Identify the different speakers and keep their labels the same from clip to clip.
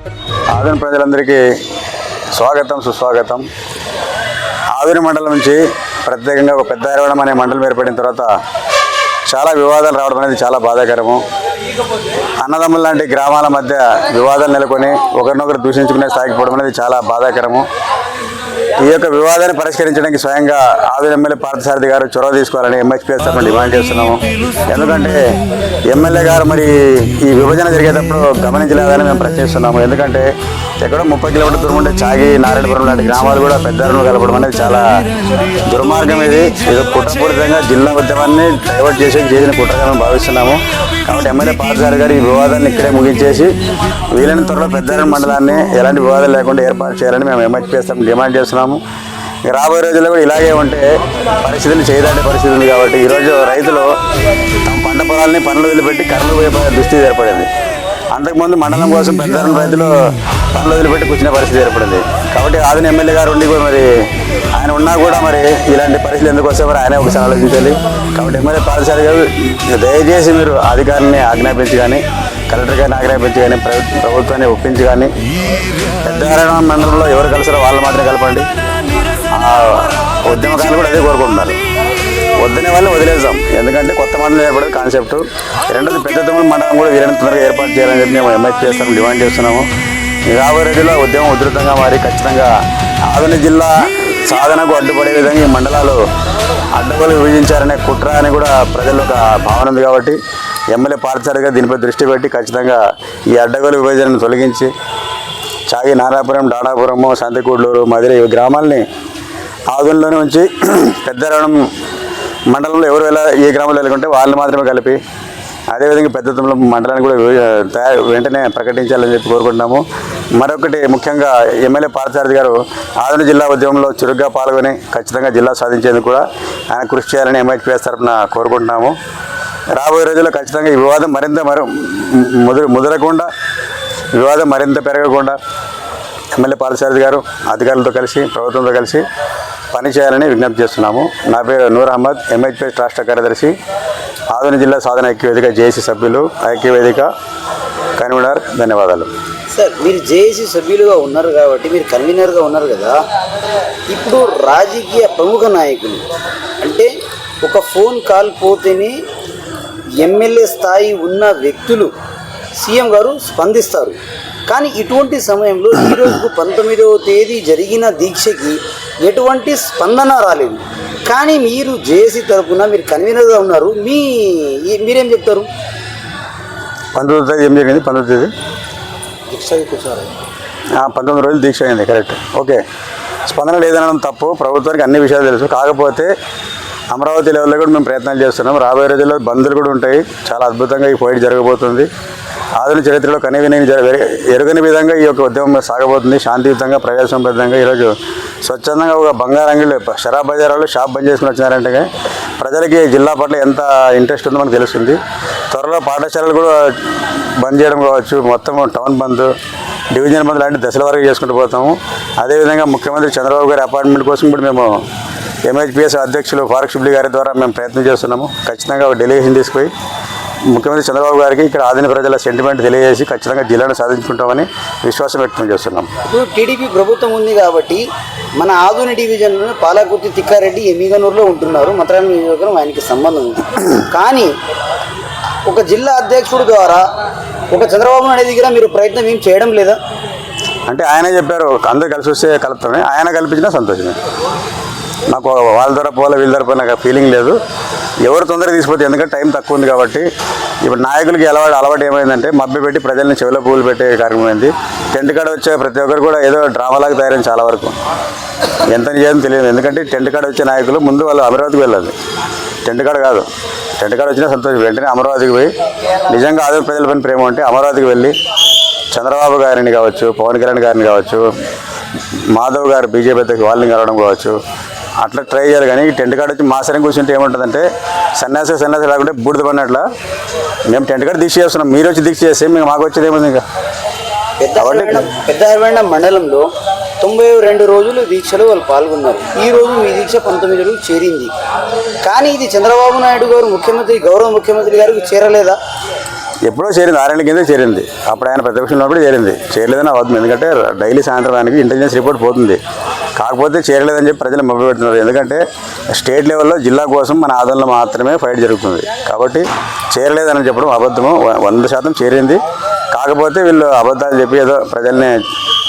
Speaker 1: ఆదరణ ప్రజలందరికీ స్వాగతం సుస్వాగతం. ఆదిన మండలం నుంచి ప్రత్యేకంగా ఒక పెద్ద అరవడం అనే మండలం ఏర్పడిన తర్వాత చాలా వివాదాలు రావడం అనేది చాలా బాధాకరము. అన్నదమ్ముల లాంటి గ్రామాల మధ్య వివాదాలు నెలకొని ఒకరినొకరు దూషించుకునే స్థాయికి అనేది చాలా బాధాకరము. ఈ యొక్క వివాదాన్ని పరిష్కరించడానికి స్వయంగా ఆదిన ఎమ్మెల్యే పార్థసారథి గారు చొరవ తీసుకోవాలని ఎంహెచ్పిఎస్ తరఫున డిమాండ్ చేస్తున్నాము. ఎందుకంటే ఎమ్మెల్యే గారు మరి ఈ విభజన జరిగేటప్పుడు గమనించలేదని మేము ప్రశ్నిస్తున్నాము. ఎందుకంటే ఎక్కడో ముప్పై కిలోమీటర్ దూరం ఉంటే చాగి నారాయణపురం లాంటి గ్రామాలు కూడా పెద్దలను కలపడం అనేది చాలా దుర్మార్గం ఇది. ఇది కుట్రపూరితంగా జిల్లా ఉద్యమాన్ని డైవర్ట్ చేసి చేసిన కుట్రగా భావిస్తున్నాము. కాబట్టి ఎమ్మెల్యే పార్థసారి గారు ఈ వివాదాన్ని ఇక్కడే ముగించేసి వీలైన త్వరలో పెద్దారెడ్డి మండలాన్ని ఎలాంటి వివాదాలు లేకుండా ఏర్పాటు చేయాలని మేము ఎంహెచ్పిఎస్ డిమాండ్ చేస్తున్నాము. చేస్తున్నాము. రాబోయే రోజుల్లో కూడా ఇలాగే ఉంటే పరిస్థితులు చేయదాటే పరిస్థితి ఉంది కాబట్టి ఈరోజు రైతులు తమ పంట పొలాలని పనులు వదిలిపెట్టి కర్రలు పోయే దుస్థితి ఏర్పడింది. అంతకుముందు మండలం కోసం పెద్దరం రైతులు పనులు వదిలిపెట్టి కూర్చునే పరిస్థితి ఏర్పడింది. కాబట్టి ఆదిన ఎమ్మెల్యే గారు ఉండి కూడా మరి ఆయన ఉన్నా కూడా మరి ఇలాంటి పరిస్థితులు ఎందుకు వస్తే మరి ఆయన ఒకసారి ఆలోచించాలి. కాబట్టి ఎమ్మెల్యే పాలసారి గారు దయచేసి మీరు అధికారిని ఆజ్ఞాపించి కానీ కలెక్టర్ గారిని ఆగ్రహించి కానీ ప్రభుత్వాన్ని ఒప్పించి కానీ పెద్ద మండలంలో ఎవరు కలిసారో వాళ్ళు మాత్రమే కలపండి. ఉద్యమకారులు కూడా అదే కోరుకుంటున్నారు. వద్దనే వాళ్ళని వదిలేద్దాం. ఎందుకంటే కొత్త మండలం ఏర్పడే కాన్సెప్ట్. రెండోది పెద్ద తమ్ముడు మండలం కూడా వీరైన తొందరగా ఏర్పాటు చేయాలని చెప్పి మేము ఎంఐ చేస్తాము డిమాండ్ చేస్తున్నాము. ఈ రాబోయే రోజుల్లో ఉద్యమం ఉధృతంగా మారి ఖచ్చితంగా ఆధునిక జిల్లా సాధనకు అడ్డుపడే విధంగా ఈ మండలాలు అడ్డగోలు విభజించారనే కుట్ర అని కూడా ప్రజల్లో ఒక భావన ఉంది కాబట్టి ఎమ్మెల్యే పాఠశాలగా దీనిపై దృష్టి పెట్టి ఖచ్చితంగా ఈ అడ్డగోలు విభజనను తొలగించి చాగి నారాపురం డాడాపురము సంతకూడలూరు మధుర ఈ గ్రామాలని ఆధునలోనే ఉంచి పెద్దరణం మండలంలో ఎవరు వెళ్ళ ఏ గ్రామంలో వెళ్ళకుంటే వాళ్ళు మాత్రమే కలిపి అదేవిధంగా పెద్ద తమ్ముల మండలాన్ని కూడా వెంటనే ప్రకటించాలని చెప్పి కోరుకుంటున్నాము. మరొకటి ముఖ్యంగా ఎమ్మెల్యే పార్థసారథి గారు ఆదరణ జిల్లా ఉద్యమంలో చురుగ్గా పాల్గొని ఖచ్చితంగా జిల్లా సాధించేందుకు కూడా ఆయన కృషి చేయాలని ఎంఐపిఎస్ తరఫున కోరుకుంటున్నాము. రాబోయే రోజుల్లో ఖచ్చితంగా ఈ వివాదం మరింత మర ముదురు ముదరకుండా వివాదం మరింత పెరగకుండా ఎమ్మెల్యే పాలసారథి గారు అధికారులతో కలిసి ప్రభుత్వంతో కలిసి పనిచేయాలని విజ్ఞప్తి చేస్తున్నాము. నా పేరు నూర్ అహ్మద్ ఎంహెచ్పిఎస్ రాష్ట్ర కార్యదర్శి ఆదోని జిల్లా సాధన ఐక్యవేదిక జేఏసీ సభ్యులు ఐక్యవేదిక కన్వీనర్ ధన్యవాదాలు.
Speaker 2: సార్ మీరు జేఏసీ సభ్యులుగా ఉన్నారు కాబట్టి మీరు కన్వీనర్గా ఉన్నారు కదా ఇప్పుడు రాజకీయ ప్రముఖ నాయకులు అంటే ఒక ఫోన్ కాల్ పోతేనే ఎమ్మెల్యే స్థాయి ఉన్న వ్యక్తులు సీఎం గారు స్పందిస్తారు. కానీ ఇటువంటి సమయంలో ఈ రోజుకు పంతొమ్మిదవ తేదీ జరిగిన దీక్షకి ఎటువంటి స్పందన రాలేదు. కానీ మీరు జేఏసీ తరపున మీరు కన్వీనర్గా ఉన్నారు. మీ మీరేం చెప్తారు?
Speaker 1: పంతొమ్మిది తేదీ ఏం జరిగింది? పంతొమ్మిది తేదీ?
Speaker 2: దీక్షకి కూర్చోరు
Speaker 1: ఆ, పంతొమ్మిది రోజులు దీక్ష అయింది కరెక్ట్. ఓకే. స్పందన లేదనడం తప్పు. ప్రభుత్వానికి అన్ని విషయాలు తెలుసు. కాకపోతే అమరావతి లెవెల్లో కూడా మేము ప్రయత్నాలు చేస్తున్నాం. రాబోయే రోజుల్లో బంద్లు కూడా ఉంటాయి. చాలా అద్భుతంగా ఈ పోయిట్ జరగబోతుంది. ఆధునిక చరిత్రలో కనివిని ఎరుగని విధంగా ఈ యొక్క ఉద్యమం సాగబోతుంది. శాంతియుతంగా ప్రజాస్వామ్యబద్ధంగా ఈరోజు స్వచ్ఛందంగా ఒక బంగారంగిలో షరాబ్ బజారాలు షాప్ బంద్ చేసుకుని వచ్చినారంటే ప్రజలకి జిల్లా పట్ల ఎంత ఇంట్రెస్ట్ ఉందో మనకు తెలుస్తుంది. త్వరలో పాఠశాలలు కూడా బంద్ చేయడం కావచ్చు. మొత్తం టౌన్ బంద్ డివిజన్ బంద్ లాంటి దశల వరకు చేసుకుంటూ పోతాము. అదేవిధంగా ముఖ్యమంత్రి చంద్రబాబు గారి అపాయింట్మెంట్ కోసం కూడా మేము ఎంహెచ్పిఎస్ అధ్యక్షులు ఫారూక్ షిబ్లీ గారి ద్వారా మేము ప్రయత్నం చేస్తున్నాము. ఖచ్చితంగా ఒక డెలిగేషన్ తీసుకుపోయి ముఖ్యమంత్రి చంద్రబాబు గారికి ఇక్కడ ఆదిన ప్రజల సెంటిమెంట్ తెలియజేసి ఖచ్చితంగా జిల్లాను సాధించుకుంటామని విశ్వాసం వ్యక్తం చేస్తున్నాం.
Speaker 2: ఇప్పుడు టీడీపీ ప్రభుత్వం ఉంది కాబట్టి మన ఆధునిక డివిజన్లో పాలకుర్తి తిక్కారెడ్డి ఎమ్మిగనూరులో ఉంటున్నారు. మద్రాసు నియోజకవర్గం ఆయనకి సంబంధం ఉంది. కానీ ఒక జిల్లా అధ్యక్షుడు ద్వారా ఒక చంద్రబాబు నాయుడు దగ్గర మీరు ప్రయత్నం ఏం చేయడం లేదా?
Speaker 1: అంటే ఆయనే చెప్పారు అందరు కలిసి వస్తే కలుపుతామని. ఆయన కల్పించినా సంతోషమే. నాకు వాళ్ళ ధర పోలే వీళ్ళ ధర నాకు ఫీలింగ్ లేదు. ఎవరు తొందరగా తీసుకుపోతే ఎందుకంటే టైం తక్కువ ఉంది కాబట్టి. ఇప్పుడు నాయకులకి అలవాటు అలవాటు ఏమైందంటే మబ్బి పెట్టి ప్రజల్ని చెవిలో పూలు పెట్టే కార్యక్రమం అయింది. టెంట్ కాడ వచ్చే ప్రతి ఒక్కరు కూడా ఏదో డ్రామాలాగా తయారైంది చాలా వరకు. ఎంత నిజం తెలియదు. ఎందుకంటే టెంట్ కాడ వచ్చే నాయకులు ముందు వాళ్ళు అమరావతికి వెళ్ళాలి. టెంట్ కాడ కాదు. టెంట్ కాడ వచ్చినా సంతోషం. వెంటనే అమరావతికి పోయి నిజంగా ఆంధ్ర ప్రజల ప్రేమ ఉంటే అమరావతికి వెళ్ళి చంద్రబాబు గారిని కావచ్చు పవన్ కళ్యాణ్ గారిని కావచ్చు మాధవ్ గారు బీజేపీ అధ్యక్షుడు వాళ్ళని కలవడం కావచ్చు అట్లా ట్రై చేయాలి కానీ టెంట్ కాడ వచ్చి మా సరం కూర్చుంటే ఏముంటుందంటే సన్యాసి సన్యాసి లేకుంటే బూడిద పడినట్ల మేము టెంట్ కాడ దీక్ష చేస్తున్నాం మీరు వచ్చి దీక్ష చేస్తే మేము మాకు వచ్చేది ఏముంది ఇంకా?
Speaker 2: పెద్ద హరివేణ మండలంలో తొంభై రెండు రోజులు దీక్షలో వాళ్ళు పాల్గొన్నారు. ఈ రోజు మీ దీక్ష పంతొమ్మిది చేరింది. కానీ ఇది చంద్రబాబు నాయుడు గారు ముఖ్యమంత్రి గౌరవ ముఖ్యమంత్రి గారికి చేరలేదా?
Speaker 1: ఎప్పుడో చేరింది ఆరేళ్ళ కింద చేరింది. అప్పుడు ఆయన ప్రతిపక్షంలో ఉన్నప్పుడు చేరింది. చేరలేదని అవుతుంది ఎందుకంటే డైలీ సాయంత్రం ఆయనకి ఇంటెలిజెన్స్ రిపోర్ట్ పోతుంది. కాకపోతే చేరలేదని చెప్పి ప్రజలు మభ్య పెడుతున్నారు ఎందుకంటే స్టేట్ లెవెల్లో జిల్లా కోసం మన ఆదంలో మాత్రమే ఫైట్ జరుగుతుంది. కాబట్టి చేరలేదని చెప్పడం అబద్ధము. వ- వంద శాతం చేరింది. కాకపోతే వీళ్ళు అబద్ధాలు చెప్పి ఏదో ప్రజల్ని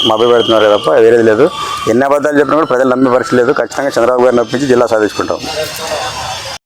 Speaker 1: మభ్య పెడుతున్నారు తప్ప వేరేది లేదు. ఎన్ని అబద్ధాలు చెప్పినా కూడా ప్రజలు నమ్మే పరిస్థితి లేదు. ఖచ్చితంగా చంద్రబాబు గారిని ఒప్పించి జిల్లా సాధించుకుంటాం.